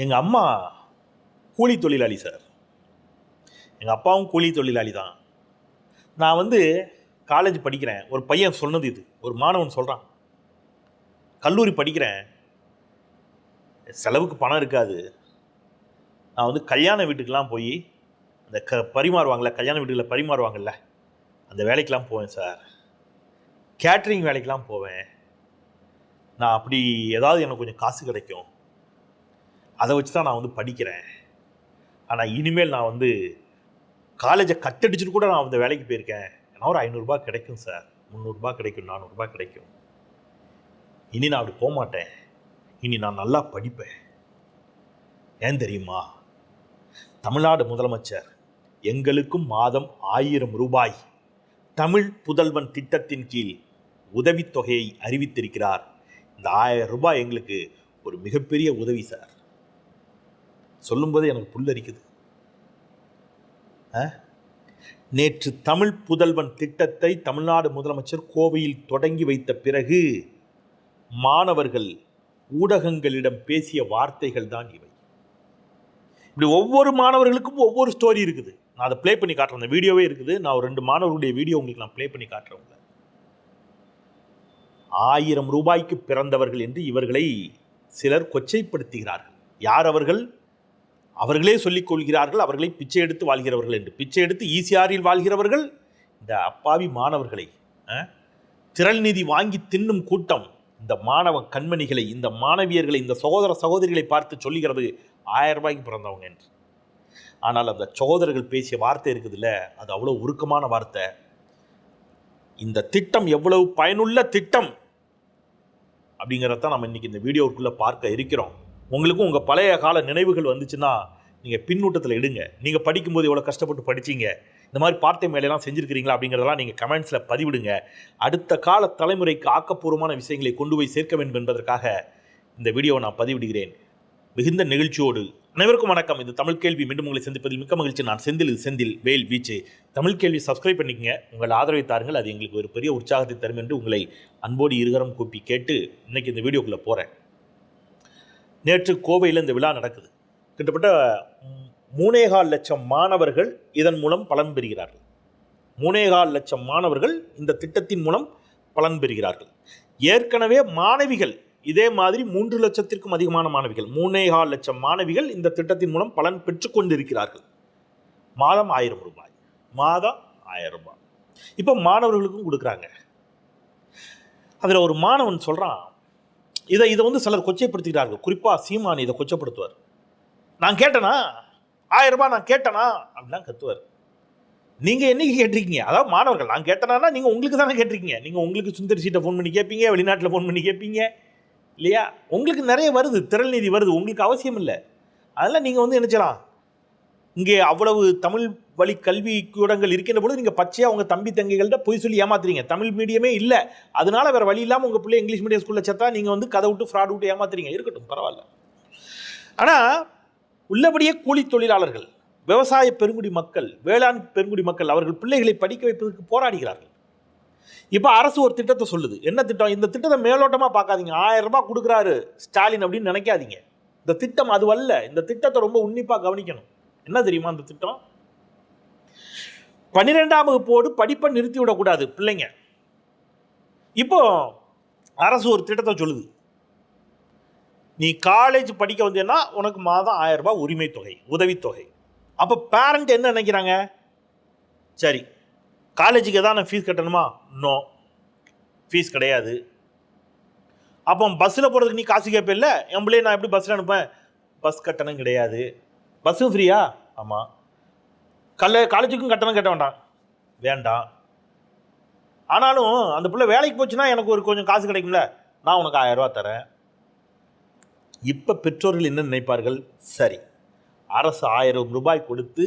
எங்கள் அம்மா கூலி தொழிலாளி சார். எங்கள் அப்பாவும் கூலி தொழிலாளி தான். நான் வந்து காலேஜ் படிக்கிறேன். ஒரு பையன் சொன்னது இது. ஒரு மாணவன் சொல்கிறான் கல்லூரி படிக்கிறேன். செலவுக்கு பணம் இருக்காது. நான் வந்து கல்யாண வீட்டுக்கெலாம் போய் அந்த க பரிமாறுவாங்கள்ல கல்யாண வீட்டுகளில் பரிமாறுவாங்கள்ல அந்த வேலைக்கெலாம் போவேன் சார். கேட்ரிங் வேலைக்கெலாம் போவேன். நான் அப்படி ஏதாவது எனக்கு கொஞ்சம் காசு கிடைக்கும். அதை வச்சு தான் நான் வந்து படிக்கிறேன். ஆனால் இனிமேல் நான் வந்து காலேஜை கட்டடிச்சுட்டு கூட நான் அந்த வேலைக்கு போயிருக்கேன். ஏன்னா ஒரு ஐநூறுரூபா கிடைக்கும் சார் முந்நூறுரூபா கிடைக்கும் நானூறுரூபா கிடைக்கும். இனி நான் அப்படி போக மாட்டேன் இனி நான் நல்லா படிப்பேன். ஏன் தெரியுமா? தமிழ்நாடு முதலமைச்சர் எங்களுக்கும் மாதம் ஆயிரம் ரூபாய் தமிழ் புதல்வன் திட்டத்தின் கீழ் உதவித்தொகையை அறிவித்திருக்கிறார். இந்த ஆயிரம் ரூபாய் எங்களுக்கு ஒரு மிகப்பெரிய உதவி சார் சொல்லும்போது எனக்கு புல்லரிக்குது. ஆ? நேற்று தமிழ் புதல்வன் திட்டத்தை தமிழ்நாடு முதலமைச்சர் கோவையில் தொடங்கி வைத்த பிறகு மாணவர்கள் ஊடகங்களிடம் பேசிய வார்த்தைகள் தான் இவை. இப்படி ஒவ்வொரு மாணவர்களுக்கும் ஒவ்வொரு ஸ்டோரி இருக்குது. நான் அதை ப்ளே பண்ணி காட்டுறேன். அந்த வீடியோவே இருக்குது. நான் ஒரு ரெண்டு மாணவர்களுடைய வீடியோ உங்களுக்கு நான் ப்ளே பண்ணி காட்டுறேன் ஆயிரம் ரூபாய்க்கு பிறந்தவர்கள் என்று இவர்களை சிலர் கொச்சைப்படுத்துகிறார்கள். யார் அவர்கள்? அவர்களே சொல்லிக் கொள்கிறார்கள் அவர்களை பிச்சை எடுத்து வாழ்கிறவர்கள் என்று. பிச்சை எடுத்து ஈசிஆரில் வாழ்கிறவர்கள் இந்த அப்பாவி மாணவர்களை திரள் நிதி வாங்கி தின்னும் கூட்டம் இந்த மாணவ கண்மணிகளை இந்த மாணவியர்களை இந்த சகோதர சகோதரிகளை பார்த்து சொல்லுகிறது ஆயிரம் ரூபாய்க்கு பிறந்தவங்க என்று. ஆனால் அந்த சகோதரர்கள் பேசிய வார்த்தை இருக்குதுல்ல அது அவ்வளோ உருக்கமான வார்த்தை. இந்த திட்டம் எவ்வளவு பயனுள்ள திட்டம் அப்படிங்கிறத நம்ம இன்னைக்கு இந்த வீடியோவுக்குள்ளே பார்க்க இருக்கிறோம். உங்களுக்கும் உங்கள் பழைய கால நினைவுகள் வந்துச்சுன்னா நீங்கள் பின்னூட்டத்தில் இடுங்க. நீங்கள் படிக்கும்போது எவ்வளோ கஷ்டப்பட்டு படிச்சீங்க? இந்த மாதிரி பார்ட் வேலையெல்லாம் செஞ்சுருக்கிறீங்களா அப்படிங்கிறதெல்லாம் நீங்கள் கமெண்ட்ஸில் பதிவிடுங்க. அடுத்த கால தலைமுறைக்கு ஆக்கப்பூர்வமான விஷயங்களை கொண்டு போய் சேர்க்க வேண்டும் என்பதற்காக இந்த வீடியோவை நான் பதிவிடுகிறேன். மிகுந்த நிகழ்ச்சியோடு. அனைவருக்கும் வணக்கம். இது தமிழ் கேள்வி. மீண்டும் உங்களை சந்திப்பதில் மிக்க மகிழ்ச்சி. நான் செந்தில் இது செந்தில் வேல் வீச்சு. தமிழ் கேள்வி சப்ஸ்கிரைப் பண்ணிக்கங்க. உங்கள் ஆதரவை தாருங்கள். அது எங்களுக்கு ஒரு பெரிய உற்சாகத்தை தரும் என்று உங்களை அன்போடு இருகரம் கூப்பி கேட்டு இன்றைக்கி இந்த வீடியோக்குள்ளே போகிறேன் நேற்று கோவையில் இந்த விழா நடக்குது. கிட்டத்தட்ட மூணேகால் லட்சம் மாணவர்கள் இதன் மூலம் பலன் பெறுகிறார்கள். மூணேகால் லட்சம் மாணவர்கள் இந்த திட்டத்தின் மூலம் பலன் பெறுகிறார்கள். ஏற்கனவே மாணவிகள் இதே மாதிரி மூன்று லட்சத்திற்கும் அதிகமான மாணவிகள் மூணேகால் லட்சம் மாணவிகள் இந்த திட்டத்தின் மூலம் பலன் பெற்றுக்கொண்டிருக்கிறார்கள் மாதம் ஆயிரம் ரூபாய். மாதம் ஆயிரம் ரூபாய். இப்போ மாணவர்களுக்கும் கொடுக்குறாங்க. அதில் ஒரு மாணவன் சொல்கிறான் இதை இதை வந்து சிலர் கொச்சைப்படுத்துகிறார்கள் குறிப்பாக சீமான் இதை கொச்சைப்படுத்துவார். நான் கேட்டேனா? ஆயிரம் ரூபாய் நான் கேட்டேனா? அப்படிலாம் கத்துவார். நீங்கள் என்னைக்கு கேட்டிருக்கீங்க? அதாவது மாணவர்கள் நான் கேட்டனா நீங்கள் உங்களுக்கு தானே கேட்டிருக்கீங்க. நீங்கள் உங்களுக்கு சுந்தர் சீட்டை ஃபோன் பண்ணி கேட்பீங்க வெளிநாட்டில் ஃபோன் பண்ணி கேட்பீங்க இல்லையா? உங்களுக்கு நிறைய வருது திரள் நிதி வருது உங்களுக்கு அவசியம் இல்லை. அதெல்லாம் நீங்கள் வந்து நினச்சலாம் இங்கே அவ்வளவு தமிழ் வழி கல்வி கூடங்கள் இருக்கின்ற பொழுது நீங்கள் பச்சையாக உங்கள் தம்பி தங்கைகள்கிட்ட போய் சொல்லி ஏமாத்துறீங்க. தமிழ் மீடியமே இல்லை. அதனால வேறு வழி இல்லாமல் உங்கள் பிள்ளை இங்கிலீஷ் மீடியம் ஸ்கூலில் சேர்த்தா நீங்கள் வந்து கதை விட்டு ஃப்ராட் விட்டு ஏமாத்துறீங்க. இருக்கட்டும் பரவாயில்ல. ஆனால் உள்ளபடியே கூலி தொழிலாளர்கள் விவசாய பெருங்குடி மக்கள் வேளாண் பெருங்குடி மக்கள் அவர்கள் பிள்ளைகளை படிக்க வைப்பதற்கு போராடுகிறார்கள். இப்போ அரசு ஒரு திட்டத்தை சொல்லுது. என்ன திட்டம்? இந்த திட்டத்தை மேலோட்டமாக பார்க்காதீங்க. ஆயிரம் ரூபாய் கொடுக்குறாரு ஸ்டாலின் அப்படின்னு நினைக்காதீங்க. இந்த திட்டம் அதுவல்ல இந்த திட்டத்தை ரொம்ப உன்னிப்பாக கவனிக்கணும். என்ன தெரியுமா இந்த திட்டம்? பன்னிரெண்டாம் வகுப்போடு படிப்பை நிறுத்தி விடக்கூடாது பிள்ளைங்க. இப்போ அரசு ஒரு திட்டத்தை சொல்லுது. நீ காலேஜ் படிக்க வந்தேன்னா உனக்கு மாதம் ஆயிரம் ரூபாய் உரிமை தொகை உதவித்தொகை அப்போ பேரண்ட் என்ன நினைக்கிறாங்க? சரி காலேஜுக்கு எதாவது ஃபீஸ் கட்டணுமா? நோ ஃபீஸ் கிடையாது. அப்போ பஸ்ஸில் போகிறதுக்கு நீ காசு கேட்பில்ல என் பிள்ளைய நான் எப்படி பஸ்ஸில் அனுப்பேன் பஸ் கட்டணம் கிடையாது. பஸ்ஸும் ஃப்ரீயா ஆமாம் கல்ல காலேஜுக்கும் கட்டணம் கட்ட வேண்டாம். வேண்டாம். ஆனாலும் அந்த பிள்ளை வேலைக்கு போச்சுன்னா எனக்கு ஒரு கொஞ்சம் காசு கிடைக்கும்ல. நான் உனக்கு ஆயரூவா தரேன். இப்போ பெற்றோர்கள் என்ன நினைப்பார்கள்? சரி. அரசு ஆயிரம் ரூபாய் கொடுத்து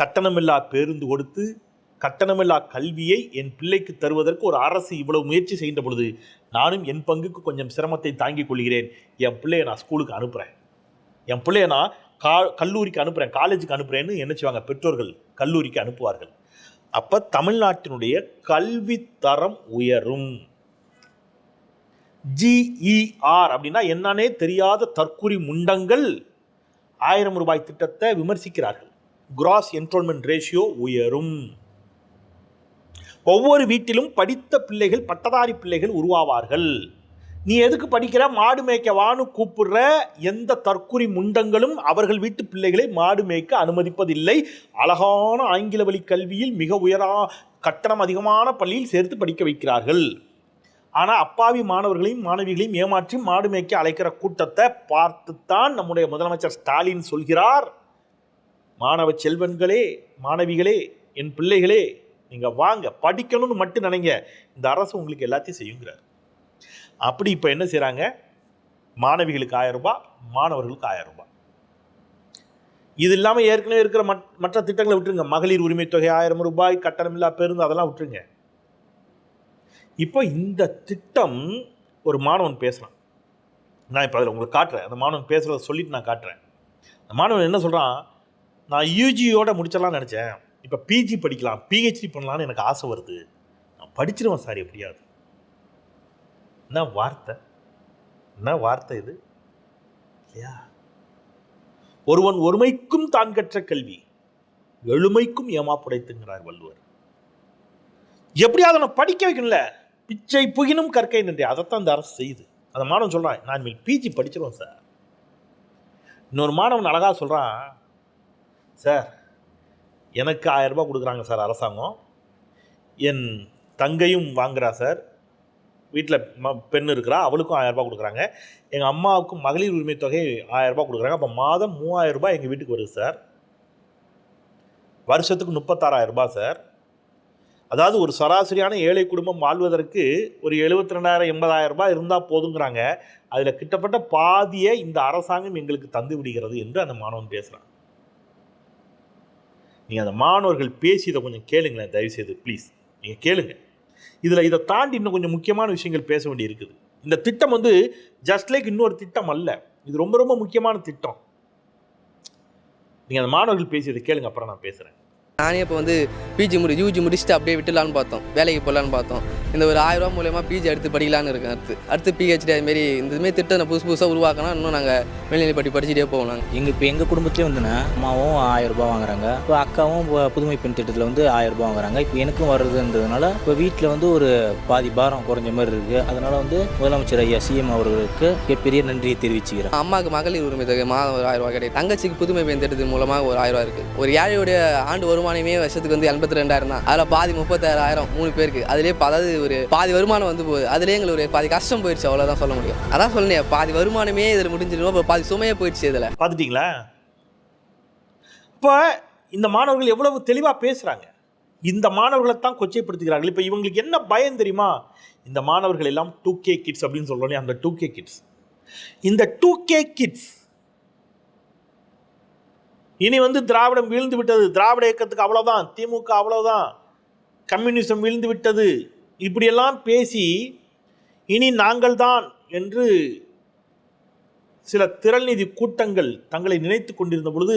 கட்டணமில்லா பேருந்து கொடுத்து கட்டணமில்லா கல்வியை என் பிள்ளைக்கு தருவதற்கு ஒரு அரசு இவ்வளவு முயற்சி செய்கின்ற பொழுது நானும் என் பங்குக்கு கொஞ்சம் சிரமத்தை தாங்கிக் கொள்கிறேன். என் பிள்ளையை நான் ஸ்கூலுக்கு அனுப்புகிறேன் என் பிள்ளையை நான் கா கல்லூரிக்கு அனுப்புகிறேன் காலேஜுக்கு அனுப்புகிறேன்னு என்ன செய்வாங்க? பெற்றோர்கள் கல்லூரிக்கு அனுப்புவார்கள். அப்போ தமிழ்நாட்டினுடைய கல்வி தரம் உயரும். ஜிஇஆர் அப்படின்னா என்னன்னே தெரியாத தற்குறி முண்டங்கள் ஆயிரம் ரூபாய் திட்டத்தை விமர்சிக்கிறார்கள். கிராஸ் என்ரோல்மெண்ட் ரேஷியோ உயரும். ஒவ்வொரு வீட்டிலும் படித்த பிள்ளைகள் பட்டதாரி பிள்ளைகள் உருவாவார்கள். நீ எதுக்கு படிக்கிற? மாடு மேய்க்க வான்னு கூப்பிடுற எந்த தற்குறி முண்டங்களும் அவர்கள் வீட்டு பிள்ளைகளை மாடு மேய்க்க அனுமதிப்பதில்லை. அழகான ஆங்கில வழி கல்வியில் மிக உயரா கட்டணம் அதிகமான பள்ளியில் சேர்த்து படிக்க வைக்கிறார்கள். ஆனால் அப்பாவி மாணவர்களையும் மாணவிகளையும் ஏமாற்றி மாடு மேய்க்க அழைக்கிற கூட்டத்தை பார்த்துத்தான் நம்முடைய முதலமைச்சர் ஸ்டாலின் சொல்கிறார். மாணவ செல்வன்களே மாணவிகளே என் பிள்ளைகளே நீங்கள் வாங்க படிக்கணும்னு மட்டும் நினைங்க. இந்த அரசு உங்களுக்கு எல்லாத்தையும் செய்யுங்கிறார். அப்படி இப்போ என்ன செய்கிறாங்க மாணவிகளுக்கு ஆயிரம் ரூபாய் மாணவர்களுக்கு ஆயிரம் ரூபாய். இது இல்லாமல் ஏற்கனவே இருக்கிற மட் மற்ற திட்டங்களை விட்டுருங்க. மகளிர் உரிமை தொகை ஆயிரம் ரூபாய் கட்டணமில்லா பேருந்து அதெல்லாம் விட்டுருங்க. இப்போ இந்த திட்டம் ஒரு மாணவன் பேசுகிறான் நான் இப்போ அதில் உங்களுக்கு காட்டுறேன். அந்த மாணவன் பேசுகிறத சொல்லிட்டு நான் காட்டுறேன். அந்த மாணவன் என்ன சொல்கிறான் நான் யூஜியோட முடிச்சிடலாம்னு நினச்சேன். இப்போ பிஜி படிக்கலாம். பிஹெச்டி பண்ணலான்னு எனக்கு ஆசை வருது. நான் படிச்சிருவேன் சார் எப்படியாவது. என்ன வார்த்தை? என்ன வார்த்தை இது? இல்லையா? ஒருவன் ஒருமைக்கும் தான் கற்ற கல்வி எழுமைக்கும் ஏமாப்புடைத்துங்கிறார் வள்ளுவர். எப்படியாவது அவனை படிக்க வைக்கணும்ல. பிச்சை புகினும் கற்கை நன்றி அதைத்தான் இந்த அரசு செய்யுது. அந்த மாணவன் சொல்கிறான் நான் இனிமேல் பிஜி படிச்சிருவோம் சார். இன்னொரு மாணவன் அழகாக சொல்கிறான் சார் எனக்கு ஆயிரம் ரூபாய் கொடுக்குறாங்க சார் அரசாங்கம். என் தங்கையும் வாங்குறா சார். வீட்டில் ம பெண் இருக்கிறா அவளுக்கும் ஆயரரூபா கொடுக்குறாங்க. எங்கள் அம்மாவுக்கும் மகளிர் உரிமை தொகை ஆயரரூபா கொடுக்குறாங்க. அப்போ மாதம் மூவாயிரம் ரூபாய் எங்கள் வீட்டுக்கு வருது சார். வருஷத்துக்கு முப்பத்தாறாயிரம் ரூபாய் சார். அதாவது ஒரு சராசரியான ஏழை குடும்பம் வாழ்வதற்கு ஒரு எழுபத்தி ரெண்டாயிரம் எண்பதாயிரம் ரூபாய் இருந்தால் போதுங்கிறாங்க. அதில் கிட்டத்தட்ட பாதியை இந்த அரசாங்கம் எங்களுக்கு தந்து விடுகிறது என்று அந்த மாணவன் பேசுகிறான் நீங்கள் அந்த மாணவர்கள் பேசி இதை கொஞ்சம் கேளுங்களேன் தயவுசெய்து ப்ளீஸ் நீங்கள் கேளுங்கள் இதில் இதை தாண்டி இன்னும் கொஞ்சம் முக்கியமான விஷயங்கள் பேச வேண்டியிருக்குது. இந்த திட்டம் வந்து ஜஸ்ட் லைக் இன்னொரு திட்டம் அல்ல. இது ரொம்ப ரொம்ப முக்கியமான திட்டம். நீங்கள் அந்த மாணவர்கள் பேசியதை கேளுங்க அப்புறம் நான் பேசுகிறேன் நானே இப்போ வந்து பிஜி முடி யூஜி முடிச்சுட்டு அப்படியே விட்டுலான்னு பார்த்தோம். வேலைக்கு போகலான்னு பார்த்தோம். இந்த ஒரு ஆயிரம் ரூபா மூலயமா பிஜி எடுத்து படிக்கலான்னு இருக்கேன் அடுத்து. அடுத்து பிஹெச்டி அதுமாரி இந்த இதுமாரி திட்டம் புதுசு புதுசாக உருவாக்கினா இன்னும் நாங்கள் மேல்நிலை படி படிச்சுட்டே நாங்கள் எங்கள் இப்போ எங்கள் குடும்பத்திலே வந்துன்னா அம்மாவும் ஆயிரம் ரூபாய் வாங்குறாங்க. இப்போ அக்காவும் புதுமை பெண் திட்டத்தில் வந்து ஆயிரம் ரூபாய் வாங்குறாங்க. இப்போ எனக்கும் வருதுன்றதுனால இப்போ வீட்டில் வந்து ஒரு பாதி பாரம் குறைஞ்ச மாதிரி இருக்குது அதனால் வந்து முதலமைச்சர் ஐயா சிஎம் அவர்களுக்கு மிகப்பெரிய நன்றியை தெரிவிச்சுக்கிறேன். அம்மாவுக்கு மகளிர் உரிமை தொகை மாதம் ஒரு ஆயிரம் ரூபாய் கிடையாது. தங்கச்சிக்கு புதுமை பெண் திட்டத்தின் மூலமாக ஒரு ஆயிரம் ரூபாய் இருக்குது ஒரு ஏழையுடைய ஆண்டு வருமானமே வருஷத்துக்கு வந்து எண்பத்தி ரெண்டாயிரம் தான். அதில் பாதி முப்பத்தாயிரம் மூணு பேருக்கு. அதுலேயே அதாவது ஒரு பாதி வருமானம் வந்து போகுது. அதுலேயே எங்களுக்கு ஒரு பாதி கஷ்டம் போயிடுச்சு. அவ்வளோதான் சொல்ல முடியும். அதான் சொன்னேன் பாதி வருமானமே இதில் முடிஞ்சிடும் இப்போ பாதி சுமையே போயிடுச்சு இதில். பார்த்துட்டிங்களா? இப்போ இந்த மாணவர்கள் எவ்வளவு தெளிவாக பேசுகிறாங்க இந்த மாணவர்களை தான் கொச்சைப்படுத்துகிறார்கள். இப்போ இவங்களுக்கு என்ன பயம் தெரியுமா? இந்த மாணவர்கள் எல்லாம் டூ கே கிட்ஸ் அப்படின்னு சொல்கிறோன்னே அந்த டூ கே கிட்ஸ் இந்த டூ கே கிட்ஸ் இனி வந்து திராவிடம் வீழ்ந்து விட்டது. திராவிட இயக்கத்துக்கு அவ்வளோதான் திமுக அவ்வளோதான் கம்யூனிசம் வீழ்ந்து விட்டது. இப்படியெல்லாம் பேசி இனி நாங்கள் தான் என்று சில திரள்நிதி கூட்டங்கள் தங்களை நினைத்து கொண்டிருந்த பொழுது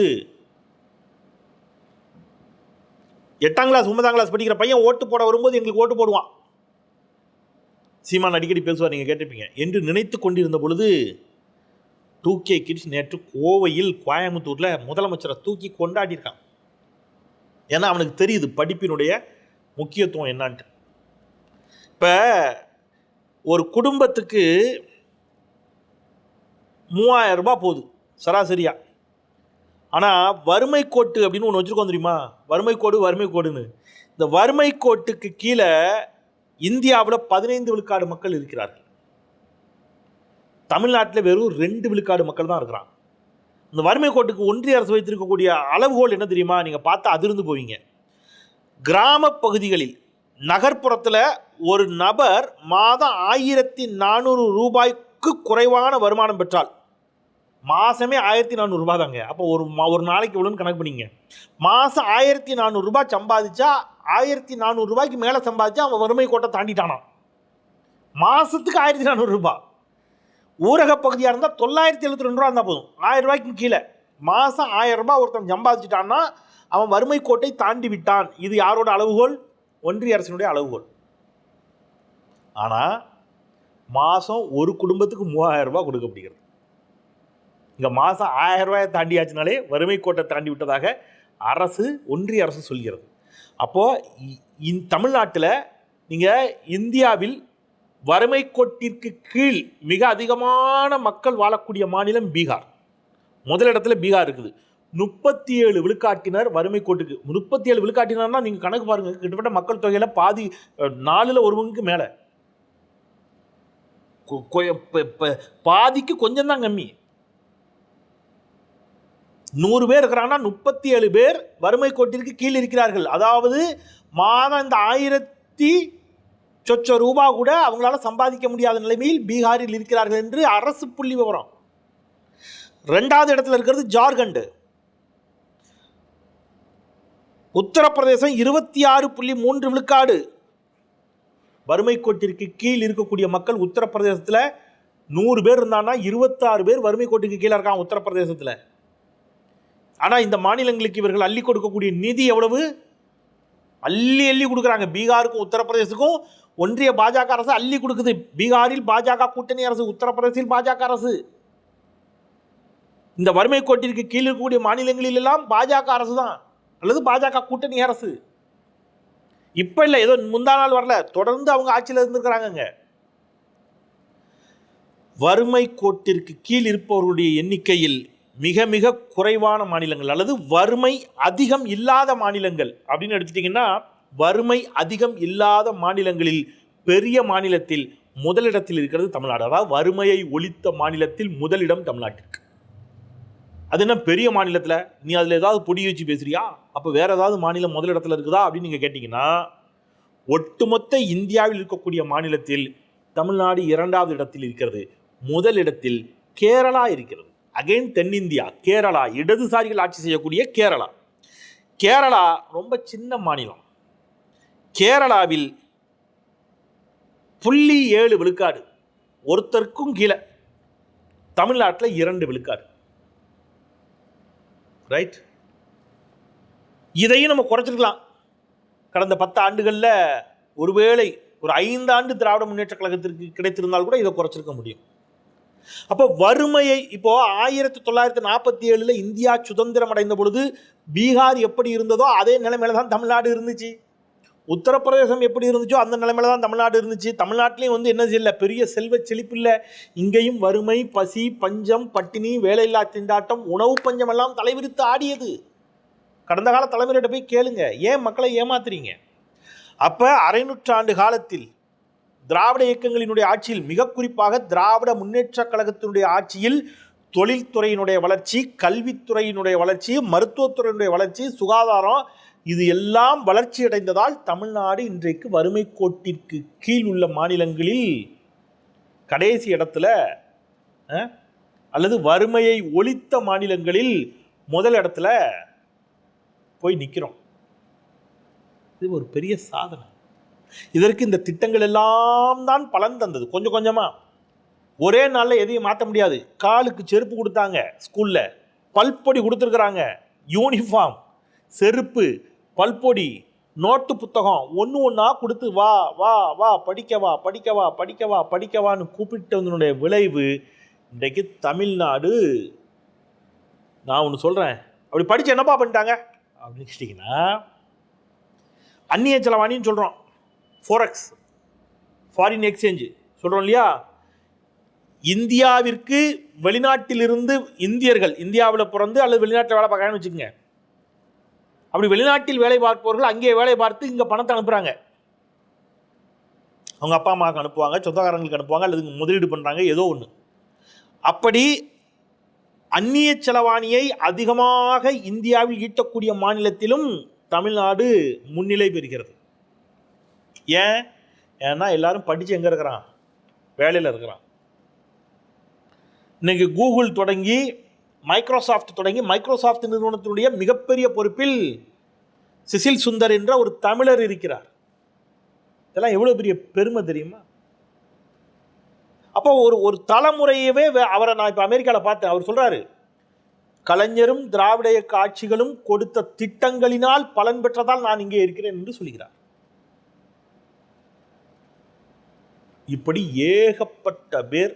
எட்டாம் கிளாஸ் ஒன்பதாம் கிளாஸ் படிக்கிற பையன் ஓட்டு போட வரும்போது எங்களுக்கு ஓட்டு போடுவான். சீமான் அடிக்கடி பேசுவார் நீங்கள் கேட்டிருப்பீங்க. என்று நினைத்து கொண்டிருந்த பொழுது டூ கே கிட்ஸ் நேற்று கோவையில் கோயம்புத்தூரில் முதலமைச்சரை தூக்கி கொண்டாடியிருக்கான். ஏன்னா அவனுக்கு தெரியுது படிப்பினுடைய முக்கியத்துவம் என்னான்ட்டு. இப்போ ஒரு குடும்பத்துக்கு மூவாயிரம் ரூபாய் போகுது சராசரியாக ஆனால் வறுமை கோட்டு அப்படின்னு ஒன்று வச்சுருக்கோம் தெரியுமா? வறுமை கோடு வறுமை கோடுன்னு இந்த வறுமை கோட்டுக்கு கீழே இந்தியாவில் பதினைந்து விழுக்காடு மக்கள் இருக்கிறார்கள். தமிழ்நாட்டில் வெறும் ரெண்டு விழுக்காடு மக்கள் தான் இருக்கிறான் இந்த வறுமை கோட்டுக்கு ஒன்றிய அரசு வைத்திருக்கக்கூடிய அளவுகோல் என்ன தெரியுமா? நீங்கள் பார்த்தா அதிர்ந்து போவீங்க. கிராம பகுதிகளில் நகர்ப்புறத்தில் ஒரு நபர் மாதம் ஆயிரத்தி நானூறு ரூபாய்க்கு குறைவான வருமானம் பெற்றால் மாதமே ஆயிரத்தி நானூறுரூபா தாங்க. அப்போ ஒரு மா- ஒரு நாளைக்கு எவ்வளோன்னு கணக்கு பண்ணிங்க. மாதம் ஆயிரத்தி நானூறுரூபா சம்பாதிச்சா ஆயிரத்தி நானூறுரூபாய்க்கு மேலே சம்பாதிச்சா அவன் வறுமை கோட்டை தாண்டிட்டானான் மாதத்துக்கு ஆயிரத்தி நானூறுரூபா ஊரக பகுதியாக இருந்தால் தொள்ளாயிரத்தி எழுபத்தி ரெண்டு ரூபா இருந்தால் போதும். ஆயிரம் ரூபாய்க்கு கீழே. மாதம் ஆயிரம் ரூபாய் ஒருத்தன் சம்பாதிச்சிட்டான்னா அவன் வறுமை கோட்டை தாண்டி விட்டான். இது யாரோட அளவுகோல்? ஒன்றிய அரசினுடைய அளவுகோல். ஆனால் மாதம் ஒரு குடும்பத்துக்கு மூவாயிரம் ரூபாய் கொடுக்கப்படுகிறது இங்கே மாதம் ஆயிரம் ரூபாயை தாண்டியாச்சுனாலே வறுமை கோட்டை தாண்டி விட்டதாக அரசு ஒன்றிய அரசு சொல்கிறது. அப்போது இந் தமிழ்நாட்டில் நீங்கள் இந்தியாவில் வறுமை கோட்டிற்கு கீழ் மிக அதிகமான மக்கள் வாழக்கூடிய மாநிலம் பீகார். முதலிடத்துல பீகார் இருக்குது. முப்பத்தி ஏழு விழுக்காட்டினர் வறுமை கோட்டுக்கு. முப்பத்தி ஏழு விழுக்காட்டினர்னா நீங்கள் கணக்கு பாருங்க. கிட்டத்தட்ட மக்கள் தொகையில் பாதி அஹ், நாலுல ஒரு பங்குக்கு மேலே பாதிக்கு கொஞ்சம் தான் கம்மி. நூறு பேர் இருக்கிறாங்கன்னா முப்பத்தி ஏழு பேர் வறுமை கோட்டிற்கு கீழ் இருக்கிறார்கள். அதாவது மாதம் இந்த ஆயிரத்தி சொச்ச ரூபா கூட அவங்களால சம்பாதிக்க முடியாத நிலைமையில் பீகாரில் இருக்கிறார்கள் என்று அரசு புள்ளி விவரம். ரெண்டாவது இடத்துல இருக்கிறது ஜார்க்கண்டு. உத்தரப்பிரதேசம் இருபத்தி ஆறு புள்ளி மூன்று விழுக்காடு. வறுமை கோட்டிற்கு கீழ் இருக்கக்கூடிய மக்கள் உத்தரப்பிரதேசத்தில் நூறு பேர் இருந்தான்னா இருபத்தாறு பேர் வறுமை கோட்டுக்கு கீழே இருக்காங்க உத்தரப்பிரதேசத்தில். ஆனால் இந்த மாநிலங்களுக்கு இவர்கள் அள்ளி கொடுக்கக்கூடிய நிதி எவ்வளவு? அள்ளி அள்ளி கொடுக்குறாங்க. பீகாருக்கும் உத்தரப்பிரதேசத்துக்கும் ஒன்றிய பாஜக அரசு அள்ளி கொடுக்குது. பீகாரில் பாஜக கூட்டணி அரசு உத்தரப்பிரதேசில் பாஜக அரசு. இந்த வறுமை கோட்டிற்கு கீழ் இருக்கக்கூடிய மாநிலங்களில் எல்லாம் பாஜக அரசு தான். அல்லது பாஜக கூட்டணி அரசு. இப்போ இல்லை ஏதோ முந்தா நாள் வரல. தொடர்ந்து அவங்க ஆட்சியில் இருந்திருக்கிறாங்கங்க. வறுமை கோட்டிற்கு கீழ் இருப்பவர்களுடைய எண்ணிக்கையில் மிக மிக குறைவான மாநிலங்கள் அல்லது வறுமை அதிகம் இல்லாத மாநிலங்கள் அப்படின்னு எடுத்துட்டிங்கன்னா வறுமை அதிகம் இல்லாத மாநிலங்களில் பெரிய மாநிலத்தில் முதலிடத்தில் இருக்கிறது தமிழ்நாடு. அதாவது வறுமையை ஒழித்த மாநிலத்தில் முதலிடம் தமிழ்நாட்டிற்கு. அது என்ன பெரிய மாநிலத்தில்? நீ அதில் ஏதாவது பொடி வச்சு பேசுறியா? அப்போ வேற ஏதாவது மாநிலம் முதலிடத்தில் இருக்குதா அப்படின்னு நீங்கள் கேட்டிங்கன்னா ஒட்டுமொத்த இந்தியாவில் இருக்கக்கூடிய மாநிலத்தில் தமிழ்நாடு இரண்டாவது இடத்தில் இருக்கிறது. முதலிடத்தில் கேரளா இருக்கிறது. அகைன் தென்னிந்தியா கேரளா. இடதுசாரிகள் ஆட்சி செய்யக்கூடிய கேரளா. கேரளா ரொம்ப சின்ன மாநிலம். கேரளாவில் புள்ளி ஏழு விழுக்காடு ஒருத்தருக்கும் கீழே தமிழ்நாட்டில் இரண்டு விழுக்காடு. ரைட் இதையும் நம்ம குறைச்சிருக்கலாம். கடந்த பத்து ஆண்டுகளில் ஒருவேளை ஒரு ஐந்தாண்டு திராவிட முன்னேற்ற கழகத்திற்கு கிடைத்திருந்தால் கூட இதை குறைச்சிருக்க முடியும். அப்போ வறுமையை இப்போ ஆயிரத்தி தொள்ளாயிரத்தி நாற்பத்தி ஏழில் இந்தியா சுதந்திரம் அடைந்த பொழுது பீகார் எப்படி இருந்ததோ அதே நிலைமையில தான் தமிழ்நாடு இருந்துச்சு. உத்தரப்பிரதேசம் எப்படி இருந்துச்சோ அந்த நிலைமையில தான் தமிழ்நாடு இருந்துச்சு. தமிழ்நாட்டிலையும் வந்து என்ன செய்யல? பெரிய செல்வ செழிப்பு இல்லை. இங்கேயும் வறுமை பசி பஞ்சம் பட்டினி வேலையில்லா திண்டாட்டம் உணவு பஞ்சம் எல்லாம் தலைவிரித்து ஆடியது. கடந்த கால தலைமுறையிட்ட போய் கேளுங்க. ஏன் மக்களை ஏமாத்துறீங்க? அப்போ அரை நூற்றாண்டு காலத்தில் திராவிட இயக்கங்களினுடைய ஆட்சியில் மிக குறிப்பாக திராவிட முன்னேற்றக் கழகத்தினுடைய ஆட்சியில் தொழில்துறையினுடைய வளர்ச்சி கல்வித்துறையினுடைய வளர்ச்சி மருத்துவத்துறையினுடைய வளர்ச்சி சுகாதாரம் இது எல்லாம் வளர்ச்சி அடைந்ததால் தமிழ்நாடு இன்றைக்கு வறுமை கோட்டிற்கு கீழ் உள்ள மாநிலங்களில் கடைசி இடத்துல அல்லது வறுமையை ஒழித்த மாநிலங்களில் முதல் இடத்துல போய் நிற்கிறோம் இது ஒரு பெரிய சாதனை. இதற்கு இந்த திட்டங்கள் எல்லாம் தான் பலன் தந்தது. கொஞ்சம் கொஞ்சமாக ஒரே நாளில் எதையும் மாற்ற முடியாது. காலுக்கு செருப்பு கொடுத்தாங்க ஸ்கூலில். பல்பொடி கொடுத்துருக்குறாங்க. யூனிஃபார்ம் செருப்பு பல்பொடி நோட்டு புத்தகம் ஒன்று ஒன்றா கொடுத்து வா வா வா படிக்க வா படிக்க வா படிக்க வா விளைவு இன்றைக்கு தமிழ்நாடு. நான் ஒன்று சொல்கிறேன் அப்படி படித்து என்னப்பா பண்ணிட்டாங்க? அப்படின்னு கேட்டிங்கன்னா அந்நிய செலவாணின்னு சொல்கிறோம் ஃபோரெக்ஸ் ஃபாரின் எக்ஸ்சேஞ்சு சொல்கிறோம் இல்லையா? இந்தியாவிற்கு வெளிநாட்டிலிருந்து இந்தியர்கள் இந்தியாவில் பிறந்து அல்லது வெளிநாட்டில் வேலை பார்க்கறாங்கன்னு வச்சுக்கோங்க. அப்படி வெளிநாட்டில் வேலை பார்ப்பவர்கள் அங்கே வேலை பார்த்து இங்கே பணத்தை அனுப்புகிறாங்க அவங்க அப்பா அம்மாவுக்கு அனுப்புவாங்க சொந்தக்காரங்களுக்கு அனுப்புவாங்க அல்லது முதலீடு பண்ணுறாங்க ஏதோ ஒன்று அப்படி அந்நிய செலவாணியை அதிகமாக இந்தியாவில் ஈட்டக்கூடிய மாநிலத்திலும் தமிழ்நாடு முன்னிலை பெறுகிறது. ஏன்? ஏன்னா எல்லாரும் படித்து எங்கே இருக்கிறான்? வேலையில் இருக்கிறான். இன்னைக்கு கூகுள் தொடங்கி மைக்ரோசாஃப்ட் தொடங்கி மைக்ரோசாஃப்ட் நிறுவனத்தினுடைய மிகப்பெரிய பொறுப்பில் சிசில் சுந்தர் என்ற ஒரு தமிழர் இருக்கிறார். இதெல்லாம் எவ்வளோ பெரிய பெருமை தெரியுமா? அப்போ ஒரு ஒரு தலைமுறையவே அவரை நான் இப்போ அமெரிக்காவில் பார்த்தேன். அவர் சொல்கிறாரு கலைஞரும் திராவிட இயக்க ஆட்சிகளும் கொடுத்த திட்டங்களினால் பலன் பெற்றதால் நான் இங்கே இருக்கிறேன் என்று சொல்கிறார். இப்படி ஏகப்பட்ட பேர்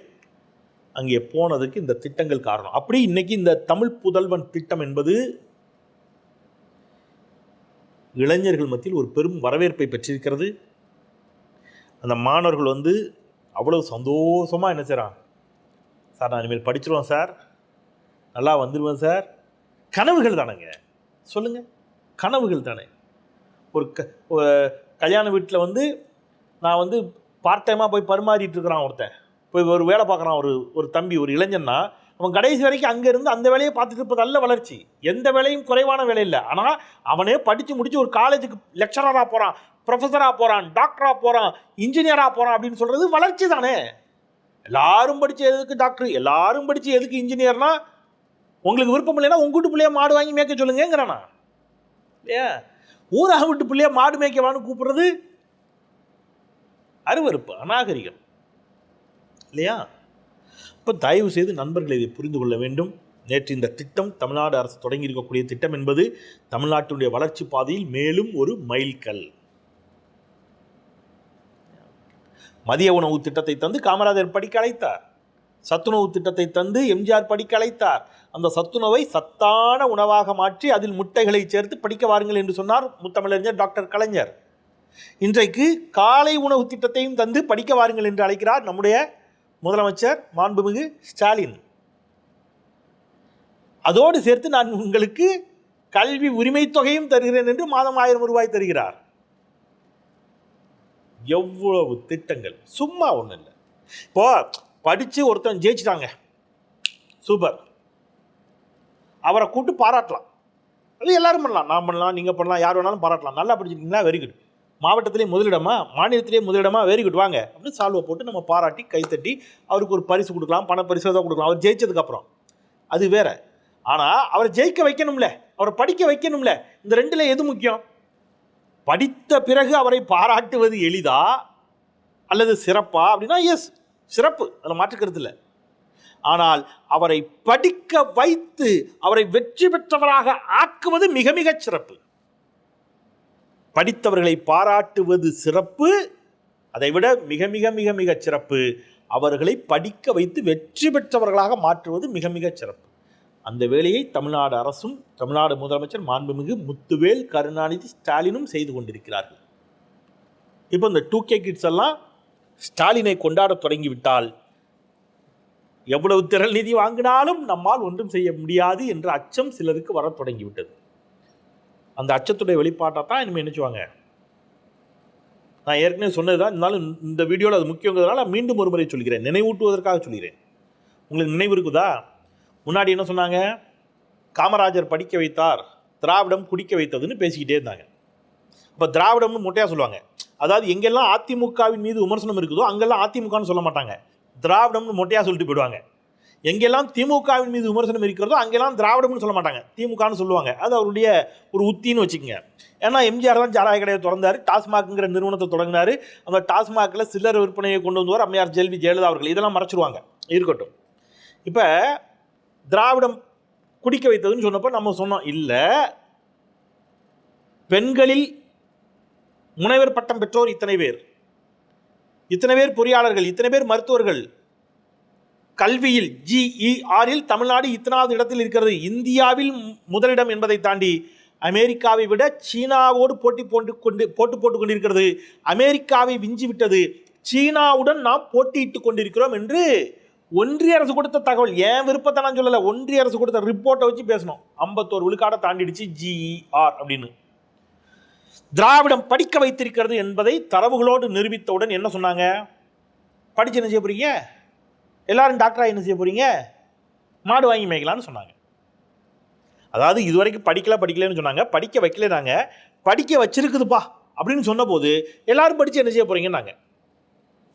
அங்கே போனதுக்கு இந்த திட்டங்கள் காரணம். அப்படி இன்னைக்கு இந்த தமிழ் புதல்வன் திட்டம் என்பது இளைஞர்கள் மத்தியில் ஒரு பெரும் வரவேற்பை பெற்றிருக்கிறது. அந்த மாணவர்கள் வந்து அவ்வளோ சந்தோஷமாக என்ன செய்கிறான் சார் நான் இனிமேல் படிச்சிருவேன் சார். நல்லா வந்துடுவேன் சார். கனவுகள் தானேங்க. சொல்லுங்கள் கனவுகள் தானே. ஒரு க கல்யாண வீட்டில் வந்து நான் வந்து பார்ட் டைமாக போய் பரிமாறிட்டு இருக்கிறான் ஒருத்தன். இப்போ ஒரு வேலை பார்க்குறான் ஒரு ஒரு தம்பி ஒரு இளைஞன்னா அவன் கடைசி வரைக்கும் அங்கேருந்து அந்த வேலையை பார்த்துட்டு இருப்பது நல்ல வளர்ச்சி. எந்த வேலையும் குறைவான வேலை இல்லை. ஆனால் அவனே படித்து முடித்து ஒரு காலேஜுக்கு லெக்சரராக போகிறான் ப்ரொஃபஸராக போகிறான் டாக்டராக போகிறான் இன்ஜினியராக போகிறான் அப்படின்னு சொல்கிறது வளர்ச்சி தானே. எல்லாரும் படித்து எதுக்கு டாக்டர் எல்லாரும் படித்து எதுக்கு இன்ஜினியர்னா உங்களுக்கு விருப்பம் இல்லைன்னா உங்க வீட்டு பிள்ளைய மாடு வாங்கி மேய்க்க சொல்லுங்கிறானா இல்லையா? ஊராக விட்டு பிள்ளைய மாடு மேய்க்கவான்னு கூப்பிட்றது அருவருப்பு அநாகரிகம். இல்லையா? இப்போ தயவு செய்து நண்பர்கள் இதை புரிந்து கொள்ள வேண்டும். நேற்று இந்த திட்டம் தமிழ்நாடு அரசு தொடங்கி இருக்கக்கூடிய திட்டம் என்பது தமிழ்நாட்டினுடைய வளர்ச்சி பாதையில் மேலும் ஒரு மைல்கல். மதிய உணவு திட்டத்தை தந்து காமராஜர் படிக்க அழைத்தார். சத்துணவு திட்டத்தை தந்து எம்ஜிஆர் படிக்க அழைத்தார். அந்த சத்துணவை சத்தான உணவாக மாற்றி அதில் முட்டைகளை சேர்த்து படிக்க வாருங்கள் என்று சொன்னார் முத்தமிழறிஞர் டாக்டர் கலைஞர். இன்றைக்கு காலை உணவு திட்டத்தையும் தந்து படிக்க வாருங்கள் என்று அழைக்கிறார் நம்முடைய முதலமைச்சர் மாண்புமிகு ஸ்டாலின். அதோடு சேர்த்து நான் உங்களுக்கு கல்வி உரிமை தொகையும் தருகிறேன் என்று மாதம் ஆயிரம் ரூபாய் தருகிறார். எவ்வளவு திட்டங்கள்? சும்மா ஒன்றும் இல்லை. இப்போ படித்து ஒருத்தன் ஜெயிச்சிட்டாங்க. சூப்பர். அவரை கூப்பிட்டு பாராட்டலாம். அது எல்லாரும் பண்ணலாம். நான் பண்ணலாம் நீங்கள் பண்ணலாம் யார் வேணாலும் பாராட்டலாம். நல்லா படிச்சிருக்கீங்களா வெரி குட் மாவட்டத்திலே முதலிடமா மாநிலத்திலே முதலிடமா வெரி குட் வாங்க அப்படின்னு சால்வை போட்டு நம்ம பாராட்டி கைத்தட்டி அவருக்கு ஒரு பரிசு கொடுக்கலாம் பண பரிசு தான் கொடுக்கலாம். அவர் ஜெயிச்சதுக்கப்புறம் அது வேற. ஆனால் அவரை ஜெயிக்க வைக்கணும்ல. அவரை படிக்க வைக்கணும்ல. இந்த ரெண்டில் எது முக்கியம்? படித்த பிறகு அவரை பாராட்டுவது எளிதா? அல்லது சிறப்பா? அப்படின்னா எஸ் சிறப்பு. அதில் மாற்றுக்கிறது இல்லை. ஆனால் அவரை படிக்க வைத்து அவரை வெற்றி பெற்றவராக ஆக்குவது மிக மிகச் சிறப்பு. படித்தவர்களை பாராட்டுவது சிறப்பு அதைவிட மிக மிக மிக மிக சிறப்பு. அவர்களை படிக்க வைத்து வெற்றி பெற்றவர்களாக மாற்றுவது மிக மிக சிறப்பு. அந்த வேலையை தமிழ்நாடு அரசும் தமிழ்நாடு முதலமைச்சர் மாண்புமிகு முத்துவேல் கருணாநிதி ஸ்டாலினும் செய்து கொண்டிருக்கிறார்கள். இப்போ இந்த டூ கே கிட்ஸ் எல்லாம் ஸ்டாலினை கொண்டாட தொடங்கிவிட்டால் எவ்வளவு திரள் நிதி வாங்கினாலும் நம்மால் ஒன்றும் செய்ய முடியாது என்ற அச்சம் சிலருக்கு வரத் தொடங்கிவிட்டது. அந்த அச்சத்துடைய வெளிப்பாட்டை தான் இனிமேல் நினைச்சுவாங்க. நான் ஏற்கனவே சொன்னது தான் இருந்தாலும் இந்த வீடியோவில் அது முக்கியங்கிறதுனால மீண்டும் ஒரு முறை சொல்கிறேன். நினைவூட்டுவதற்காக சொல்கிறேன். உங்களுக்கு நினைவு இருக்குதா? முன்னாடி என்ன சொன்னாங்க? காமராஜர் படிக்க வைத்தார் திராவிடம் குடிக்க வைத்ததுன்னு பேசிக்கிட்டே இருந்தாங்க. அப்போ திராவிடம்னு மொட்டையாக சொல்லுவாங்க. அதாவது எங்கெல்லாம் அதிமுகவின் மீது விமர்சனம் இருக்குதோ அங்கெல்லாம் அதிமுகன்னு சொல்ல மாட்டாங்க. திராவிடம்னு மொட்டையாக சொல்லிட்டு போயிடுவாங்க. எங்கெல்லாம் திமுகவின் மீது விமர்சனம் இருக்கிறதோ அங்கெல்லாம் திராவிடம்னு சொல்ல மாட்டாங்க. திமுகன்னு சொல்லுவாங்க. அது அவருடைய ஒரு உத்தின்னு வச்சுக்கோங்க. ஏன்னா எம்ஜிஆர் தான் சாராய கடையை திறந்தார். டாஸ்மாக்ங்கிற நிறுவனத்தை தொடங்கினார். அந்த டாஸ்மாகில் சில்லர் விற்பனையை கொண்டு வந்தவர் அம்மையார் ஜெல்வி ஜெயலலிதா அவர்கள். இதெல்லாம் மறைச்சிருவாங்க. இருக்கட்டும். இப்போ திராவிடம் குடிக்க வைத்ததுன்னு சொன்னப்போ நம்ம சொன்னோம் இல்லை. பெண்களில் முனைவர் பட்டம் பெற்றோர் இத்தனை பேர். இத்தனை பேர் பொறியாளர்கள் இத்தனை பேர் மருத்துவர்கள். கல்வியில் ஜிஇஆரில் தமிழ்நாடு இத்தனாவது இடத்தில் இருக்கிறது. இந்தியாவில் முதலிடம் என்பதை தாண்டி அமெரிக்காவை விட சீனாவோடு போட்டி போட்டு கொண்டு போட்டு போட்டு கொண்டிருக்கிறது. அமெரிக்காவை விஞ்சி விட்டது. சீனாவுடன் நாம் போட்டியிட்டு கொண்டிருக்கிறோம் என்று ஒன்றிய அரசு கொடுத்த தகவல். ஏன் விருப்பத்தை நான் சொல்லலை. ஒன்றிய அரசு கொடுத்த ரிப்போர்ட்டை வச்சு பேசணும். ஐம்பத்தோரு விழுக்காடை தாண்டிடுச்சு ஜிஇஆர் அப்படின்னு. திராவிடம் படிக்க வைத்திருக்கிறது என்பதை தரவுகளோடு நிரூபித்தவுடன் என்ன சொன்னாங்க? படிச்சு என்ன செய்ய போறீங்க? எல்லாரும் டாக்டராக என்ன செய்ய போகிறீங்க மாடு வாங்கி மேய்க்கலாம்னு சொன்னாங்க. அதாவது இதுவரைக்கும் படிக்கல படிக்கலன்னு சொன்னாங்க. படிக்க வைக்கலனாங்க படிக்க வச்சிருக்குதுப்பா அப்படின்னு சொன்னபோது எல்லாரும் படித்து என்ன செய்ய போகிறீங்கன்னாங்க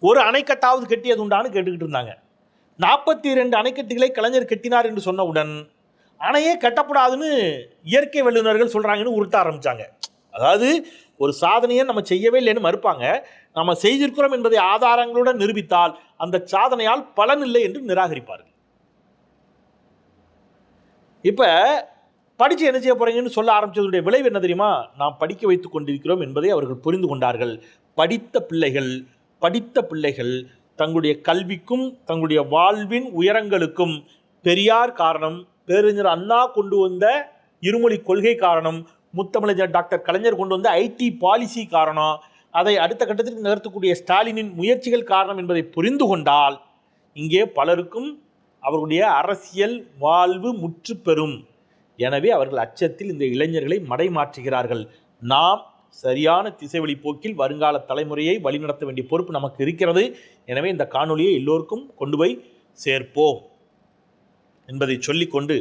ஒரு அணைக்கட்டாவது கெட்டியது உண்டான்னு கேட்டுக்கிட்டு இருந்தாங்க. நாற்பத்தி ரெண்டு அணைக்கட்டுகளை கலைஞர் கட்டினார் என்று சொன்னவுடன் அணையே கட்டப்படாதுன்னு இயற்கை வல்லுநர்கள் சொல்கிறாங்கன்னு உருட்ட ஆரம்பித்தாங்க அதாவது ஒரு சாதனையை நம்ம செய்யவே இல்லைன்னு மறுப்பாங்க. நம்ம செய்திருக்கிறோம் என்பதை ஆதாரங்களுடன் நிரூபித்தால் அந்த சாதனையால் பலன் இல்லை என்று நிராகரிப்பார்கள். இப்போ படித்து என்ன செய்ய போறீங்கன்னு சொல்ல ஆரம்பித்ததுடைய விளைவு என்ன தெரியுமா? நாம் படிக்க வைத்துக் கொண்டிருக்கிறோம் என்பதை அவர்கள் புரிந்து கொண்டார்கள். படித்த பிள்ளைகள் படித்த பிள்ளைகள் தங்களுடைய கல்விக்கும் தங்களுடைய வாழ்வின் உயரங்களுக்கும் பெரியார் காரணம் பேரறிஞர் அண்ணா கொண்டு வந்த இருமொழி கொள்கை காரணம் முத்தமிழர் டாக்டர் கலைஞர் கொண்டு வந்த ஐடி பாலிசி காரணம் அதை அடுத்த கட்டத்திற்கு நகர்த்தக்கூடிய ஸ்டாலினின் முயற்சிகள் காரணம் என்பதை புரிந்து கொண்டால் இங்கே பலருக்கும் அவர்களுடைய அரசியல் வாழ்வு முற்று பெறும் எனவே அவர்கள் அச்சத்தில் இந்த இளைஞர்களை மடைமாற்றுகிறார்கள். நாம் சரியான திசைவழி போக்கில் வருங்கால தலைமுறையை வழிநடத்த வேண்டிய பொறுப்பு நமக்கு இருக்கிறது. எனவே இந்த காணொலியை எல்லோருக்கும் கொண்டு போய் சேர்ப்போம். என்பதை சொல்லிக்கொண்டு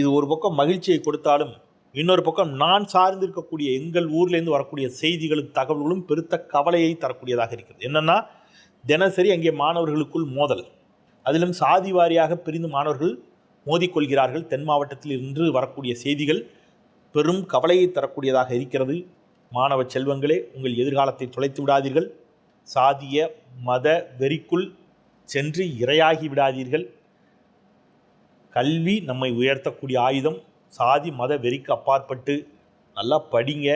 இது ஒரு பக்கம் மகிழ்ச்சியை கொடுத்தாலும் இன்னொரு பக்கம் நான் சார்ந்திருக்கக்கூடிய எங்கள் ஊர்லேருந்து வரக்கூடிய செய்திகளும் தகவல்களும் பெருத்த கவலையை தரக்கூடியதாக இருக்கிறது. என்னென்னா தினசரி அங்கே மாணவர்களுக்குள் மோதல். அதிலும் சாதி வாரியாக பிரிந்து மாணவர்கள் மோதிக்கொள்கிறார்கள். தென் மாவட்டத்தில் இன்று வரக்கூடிய செய்திகள் பெரும் கவலையை தரக்கூடியதாக இருக்கிறது. மாணவ செல்வங்களே உங்கள் எதிர்காலத்தை தொலைத்து விடாதீர்கள். சாதிய மத வெறிக்குள் சென்று இரையாகி விடாதீர்கள். கல்வி நம்மை உயர்த்தக்கூடிய ஆயுதம். சாதி மத வெறிக்கு அப்பாற்பட்டு நல்லா படிங்க.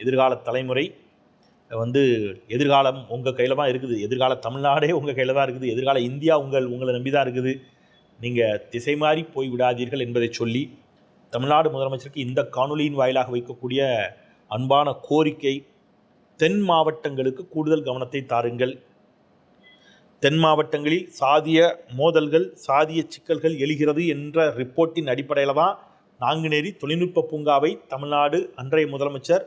எதிர்கால தலைமுறை வந்து எதிர்காலம் உங்கள் கையில் தான் இருக்குது. எதிர்கால தமிழ்நாடே உங்கள் கையில் தான் இருக்குது. எதிர்கால இந்தியா உங்கள் உங்களை நம்பி தான் இருக்குது. நீங்கள் திசை மாறி போய் விடாதீர்கள் என்பதை சொல்லி தமிழ்நாடு முதலமைச்சருக்கு இந்த காணொலியின் வாயிலாக வைக்கக்கூடிய அன்பான கோரிக்கை தென் மாவட்டங்களுக்கு கூடுதல் கவனத்தை தாருங்கள். தென் மாவட்டங்களில் சாதிய மோதல்கள் சாதிய சிக்கல்கள் எழுகிறது என்ற ரிப்போர்ட்டின் அடிப்படையில் தான் நாங்குநேரி தொழில்நுட்ப பூங்காவை தமிழ்நாடு அன்றைய முதலமைச்சர்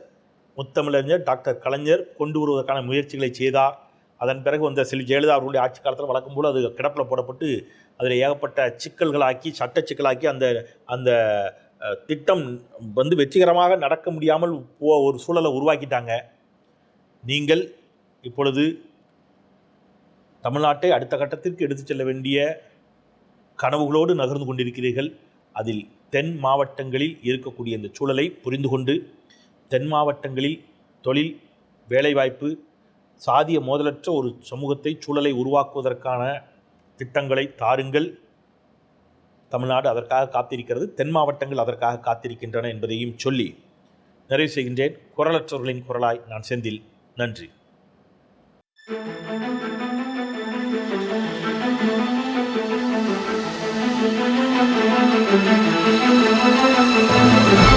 முத்தமிழறிஞர் டாக்டர் கலைஞர் கொண்டு வருவதற்கான முயற்சிகளை செய்தார். அதன் பிறகு வந்த செல்வி ஜெயலலிதா அவர்களுடைய ஆட்சி காலத்தில் வழக்கம் போல் அது கிடப்பில் போடப்பட்டு அதில் ஏகப்பட்ட சிக்கல்களாக்கி சட்ட சிக்கலாக்கி அந்த அந்த திட்டம் வந்து வெற்றிகரமாக நடக்க முடியாமல் போ- ஒரு சூழலை உருவாக்கிட்டாங்க. நீங்கள் இப்பொழுது தமிழ்நாட்டை அடுத்த கட்டத்திற்கு எடுத்துச் செல்ல வேண்டிய கனவுகளோடு நகர்ந்து கொண்டிருக்கிறீர்கள். அதில் தென் மாவட்டங்களில் இருக்கக்கூடிய இந்த சூழலை புரிந்து கொண்டு தென் மாவட்டங்களில் தொழில் வேலைவாய்ப்பு சாதிய மோதலற்ற ஒரு சமூகத்தை சூழலை உருவாக்குவதற்கான திட்டங்களை தாருங்கள். தமிழ்நாடு அதற்காக காத்திருக்கிறது தென் மாவட்டங்கள் அதற்காக காத்திருக்கின்றன என்பதையும் சொல்லி நிறைவு செய்கின்றேன். குரலற்றவர்களின் குரலாய் நான் செந்தில். நன்றி. Thank you.